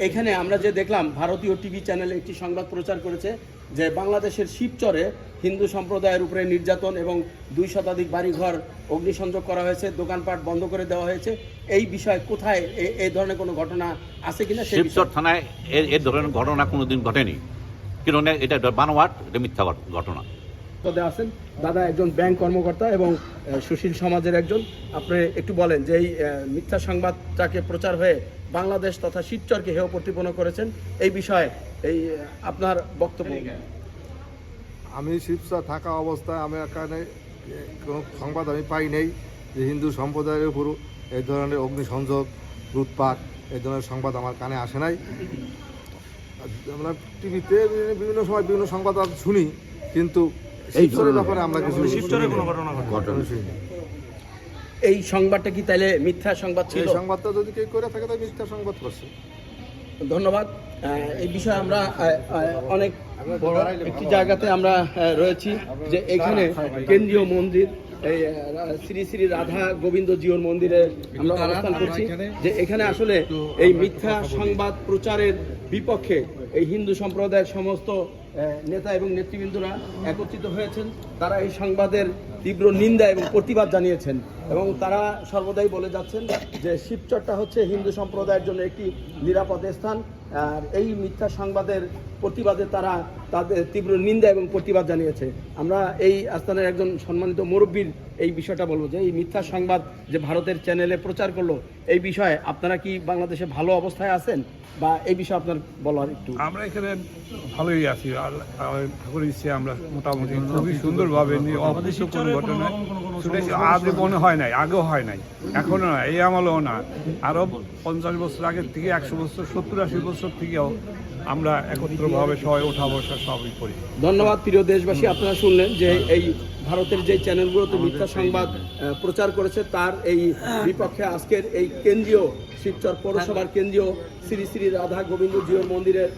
এখানে আমরা যে দেখলাম, ভারতীয় টিভি চ্যানেলে একটি সংবাদ প্রচার করেছে যে বাংলাদেশের শিবচরে হিন্দু সম্প্রদায়ের উপরে নির্যাতন এবং দুই শতাধিক বাড়িঘর অগ্নিসংযোগ করা হয়েছে, দোকানপাট বন্ধ করে দেওয়া হয়েছে। এই বিষয়ে কোথায় এ- এই ধরনের কোনো ঘটনা আছে কিনা শিবচর থানায় এর ধরনের ঘটনা কোনোদিন ঘটেনি। কারণ এটা বানোয়াট, এটা মিথ্যা ঘটনা। পদে আছেন। দাদা একজন ব্যাংক কর্মকর্তা এবং সুশীল সমাজের একজন। আপনি একটু বলেন যে এই মিথ্যা সংবাদটাকে প্রচার হয়ে বাংলাদেশ তথা শিবচরকে হেয় প্রতিপন্ন করেছেন। এই বিষয়ে, এই আপনার বক্তব্য। আমি শিবসা থাকা অবস্থায় আমি এখানে কোনো সংবাদ আমি পাই নাই যে হিন্দু সম্প্রদায়ের উপর এই ধরনের অগ্নিসংযোগ, লুটপাট, এই ধরনের সংবাদ আমার কানে আসে নাই। আমরা টিভিতে বিভিন্ন সময় বিভিন্ন সংবাদ শুনি, কিন্তু শিবচরের ব্যাপারে আমরা কিছু শিবচরে কোনো ঘটনা শুনি এই সংবাদটা কি তাইলে মিথ্যা সংবাদ ছিল? এই সংবাদটা যদি কেউ করে থাকে তাই মিথ্যা সংবাদ করছে। ধন্যবাদ। এই বিষয়ে আমরা অনেক বড় একটি জায়গাতে আমরা রয়েছি যে এখানে কেন্দ্রীয় মন্দির এই শ্রী শ্রী রাধা গোবিন্দ জিওর মন্দিরে আমরা অবস্থান করছি যে এখানে আসলে এই মিথ্যা সংবাদ প্রচারের বিপক্ষে এই হিন্দু সম্প্রদায়ের সমস্ত নেতা এবং নেতৃবৃন্দরা একত্রিত হয়েছেন। তারা এই সংবাদের তীব্র নিন্দা এবং প্রতিবাদ জানিয়েছেন এবং তারা সর্বদাই বলে যাচ্ছেন যে শিবচরটা হচ্ছে হিন্দু সম্প্রদায়ের জন্য একটি নিরাপদ স্থান। আর এই মিথ্যা সংবাদের প্রতিবাদে তারা তাদের তীব্র নিন্দা এবং প্রতিবাদ জানিয়েছে। আমরা এই আস্থানের একজন সম্মানিত মুরব্বীর এই বিষয়টা বলব যে, এই মিথ্যা সংবাদ যে ভারতের চ্যানেলে প্রচার করল, এই বিষয়ে আপনারা কি বাংলাদেশে ভালো অবস্থায় আছেন? বা এই বিষয়ে আপনার বলার একটু। আমরা এখানে ভালোই আছি। ঠাকুরের ইচ্ছে, আমরা মোটামুটি খুবই সুন্দরভাবে কোনো মনে হয় নাই, আগেও হয় নাই, এখনও না এই আমলেও না। আরও পঞ্চাশ বছর আগের থেকে, একশো বছর, সত্তর আশি বছর থেকেও আমরা একত্রভাবে সবাই ওঠা বসা ধন্যবাদ প্রিয় দেশবাসী আপনারা শুনলেন যে এই ভারতের যে চ্যানেলগুলোতে মিথ্যা সংবাদ প্রচার করেছে তার এই বিপক্ষে আজকের এই কেন্দ্রীয় শিবচর পৌরসভার কেন্দ্রীয় শ্রী শ্রী রাধা গোবিন্দ জিওর মন্দিরের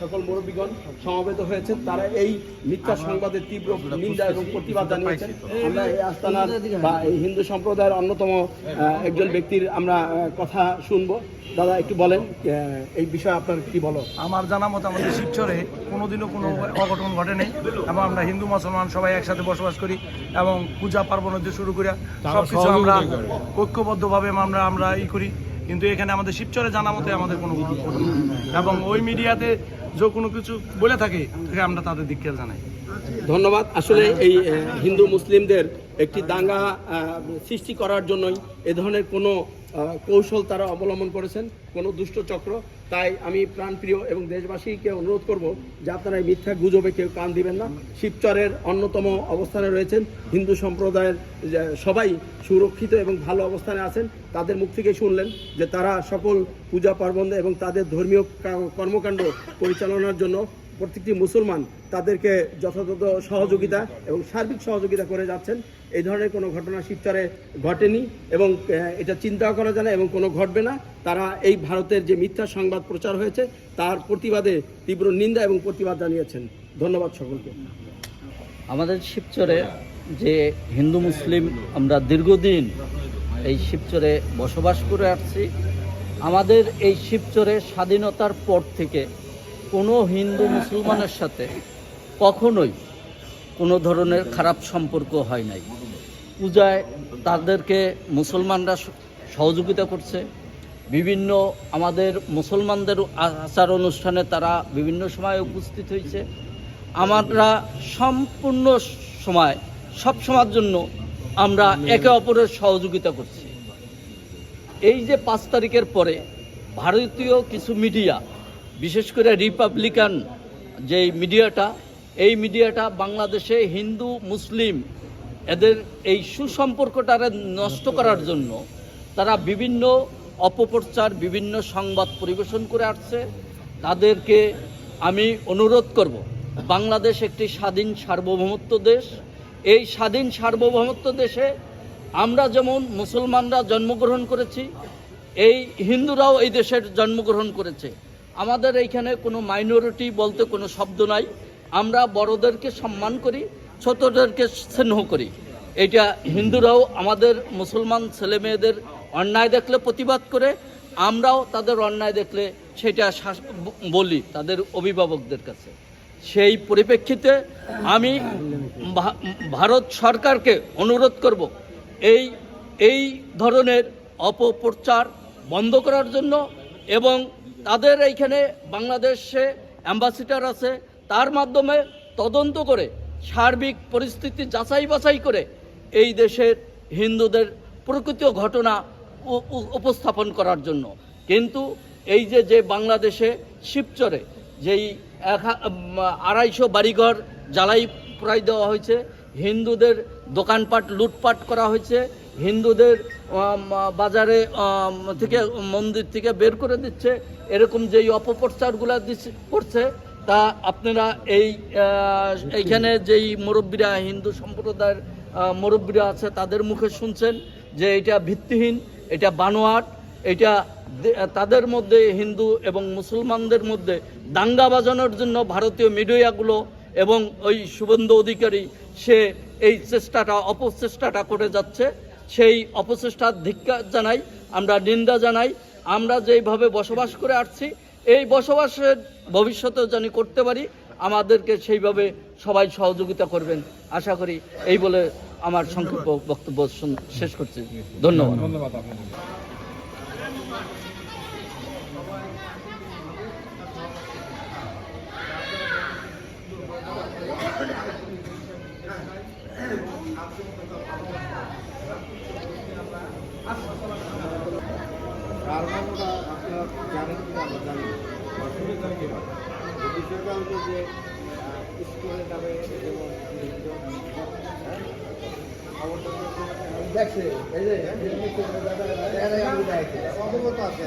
সকল মুরব্বীগণ সমবেত হয়েছেন। তারা এই মিথ্যা সংবাদের তীব্র নিন্দা এবং প্রতিবাদ জানিয়েছেন। আমরা এই আস্তানার বা এই হিন্দু সম্প্রদায়ের অন্যতম একজন ব্যক্তির আমরা কথা শুনব। দাদা একটু বলেন আহ, এই বিষয়ে আপনার কি বলো? আমার জানা মতো আমাদের শিবচরে কোনোদিনও কোনো অঘটন ঘটেনি এবং আমরা হিন্দু মুসলমান সবাই একসাথে বসবাস করি। এবং পূজা পার্বণ হতে শুরু করে সব কিছু আমরা ঐক্যবদ্ধভাবে আমরা আমরা ই করি। কিন্তু এখানে আমাদের শিবচরে জানা মতে আমাদের কোনো এবং ওই মিডিয়াতে যে কোনো কিছু বলে থাকে তাকে আমরা তাদের দিক দিককে জানাই। ধন্যবাদ। আসলে এই হিন্দু মুসলিমদের একটি দাঙ্গা সৃষ্টি করার জন্যই এ ধরনের কোনো কৌশল তারা অবলম্বন করেছেন, কোনো দুষ্ট চক্র। তাই আমি প্রাণপ্রিয় এবং দেশবাসীকে অনুরোধ করব যে আপনারা এই মিথ্যা গুজবে কেউ কান দিবেন না। শিবচরের অন্যতম অবস্থানে রয়েছেন, হিন্দু সম্প্রদায়ের সবাই সুরক্ষিত এবং ভালো অবস্থানে আছেন, তাদের মুখ থেকে শুনলেন যে তারা সকল পূজা পার্বণ এবং তাদের ধর্মীয় কর্মকাণ্ড পরিচালনার জন্য প্রত্যেকটি মুসলমান তাদেরকে যথাযথ সহযোগিতা এবং সার্বিক সহযোগিতা করে যাচ্ছেন। এই ধরনের কোনো ঘটনা শিবচরে ঘটেনি এবং এটা চিন্তাও করা যায় না এবং কোনো ঘটবে না। তারা এই ভারতের যে মিথ্যা সংবাদ প্রচার হয়েছে, তার প্রতিবাদে তীব্র নিন্দা এবং প্রতিবাদ জানিয়েছেন। ধন্যবাদ সকলকে। আমাদের শিবচরে যে হিন্দু, মুসলিম, আমরা দীর্ঘদিন এই শিবচরে বসবাস করে আসছি। আমাদের এই শিবচরে স্বাধীনতার পর থেকে কোনো হিন্দু মুসলমানের সাথে কখনোই কোনো ধরনের খারাপ সম্পর্ক হয় নাই। পূজায় তাদেরকে মুসলমানরা সহযোগিতা করছে। বিভিন্ন আমাদের মুসলমানদের আচার অনুষ্ঠানে তারা বিভিন্ন সময় উপস্থিত হয়েছে। আমরা সম্পূর্ণ সময়, সব সময়ের জন্য আমরা একে অপরের সহযোগিতা করছি। এই যে পাঁচ তারিখের পরে ভারতীয় কিছু মিডিয়া বিশেষ করে রিপাবলিকান যে মিডিয়াটা, এই মিডিয়াটা বাংলাদেশে হিন্দু, মুসলিম, এদের এই সুসম্পর্কটারে নষ্ট করার জন্য তারা বিভিন্ন অপপ্রচার, বিভিন্ন সংবাদ পরিবেশন করে আসছে। তাদেরকে আমি অনুরোধ করব, বাংলাদেশ একটি স্বাধীন সার্বভৌমত্ব দেশ। এই স্বাধীন সার্বভৌমত্ব দেশে আমরা যেমন মুসলমানরা জন্মগ্রহণ করেছি, এই হিন্দুরাও এই দেশের জন্মগ্রহণ করেছে। আমাদের এইখানে কোনো মাইনরিটি বলতে কোনো শব্দ নাই। আমরা বড়দেরকে সম্মান করি, ছোটদেরকে স্নেহ করি। এটা হিন্দুরাও আমাদের মুসলমান ছেলে মেয়েদের অন্যায় দেখলে প্রতিবাদ করে, আমরাও তাদের অন্যায় দেখলে সেটা বলি তাদের অভিভাবকদের কাছে। সেই পরিপ্রেক্ষিতে আমি ভারত সরকারকে অনুরোধ করব, এই এই ধরনের অপপ্রচার বন্ধ করার জন্য এবং তাদের এইখানে বাংলাদেশে অ্যাম্বাসিডার আছে, তার মাধ্যমে তদন্ত করে, সার্বিক পরিস্থিতি যাচাই বাছাই করে এই দেশের হিন্দুদের প্রকৃত ঘটনা উপস্থাপন করার জন্য। কিন্তু এই যে যে বাংলাদেশে শিবচরে যেই আড়াইশো বাড়িঘর জ্বালাই প্রায় দেওয়া হয়েছে, হিন্দুদের দোকানপাট, লুটপাট করা হয়েছে হিন্দুদের বাজারে থেকে, মন্দির থেকে বের করে দিচ্ছে। এরকম যেই অপপ্রচারগুলো করছে, তা আপনারা এই এইখানে যেই মুরব্বীরা, হিন্দু সম্প্রদায়ের মুরব্বীরা আছে, তাদের মুখে শুনছেন যে এটা ভিত্তিহীন, এটা বানোয়াট, এটা তাদের মধ্যে হিন্দু এবং মুসলমানদের মধ্যে দাঙ্গা বাজানোর জন্য ভারতীয় মিডিয়াগুলো এবং ওই শুভেন্দু অধিকারী, সে এই চেষ্টাটা, অপচেষ্টাটা করে যাচ্ছে। সেই অপচেষ্টার ধিক্কার জানাই, আমরা নিন্দা জানাই, আমরা যেইভাবে বসবাস করে আসছি, এই বসবাসের ভবিষ্যতেও জানি করতে পারি, আমাদেরকে সেইভাবে সবাই সহযোগিতা করবেন। আশা করি এই বলে আমার সংক্ষিপ্ত বক্তব্য শেষ করছি। ধন্যবাদ। কারণটা আপনারা জানেন কি আমরা জানি অসুবিধা কি বিষয়টা হলো যে স্কুলের নামে দেখছে অবগত আছে